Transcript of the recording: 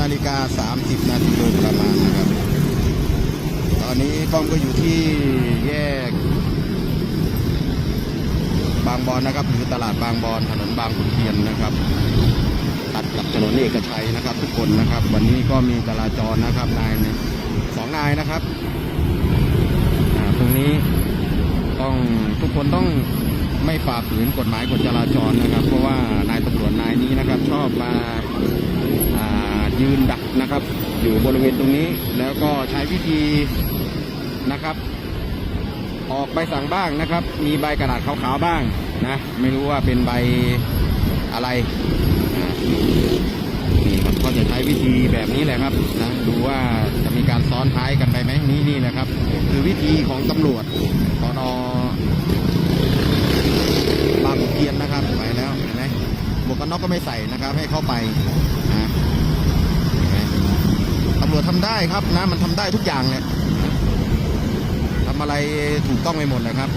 นาฬิกา 30 นาทีโดยประมาณนะครับ ตอนนี้ป้อมก็อยู่ที่แยก บางบอนนะครับ หรือตลาดบางบอนถนนบางขุนเทียนนะครับ ตัดกับถนนเอกชัยนะครับ ทุกคนนะครับ วันนี้ก็มีจราจรนะครับนายสองนายนะครับอ่าตรงนี้ต้องทุกคนต้องไม่ฝ่าฝืนกฎหมายกฎจราจรนะครับ เพราะว่านายตำรวจนายนี้นะครับ ชอบมาอ่า ยืนดักนะครับ อยู่บริเวณตรงนี้ แล้วก็ใช้วิธีนะครับ ออกใบสั่งบ้างนะครับ มีใบกระดาษขาวๆบ้างนะ ไม่รู้ว่าเป็นใบอะไรนี่ครับก็จะใช้วิธีแบบนี้แหละครับนะดูว่าจะมีการซ้อนท้ายกันไปไหมนี่นี่แหละครับ คือวิธีของตำรวจสอนอบางเทียนนะครับไปแล้วเห็นไหมหมวกกันน็อกก็ไม่ใส่นะครับ ให้เข้าไปนะเห็นไหมตำร วจทำได้ครับนะมันทำได้ทุกอย่างเนี่ยทำอะไรถูกต้องไปหมดนะครับ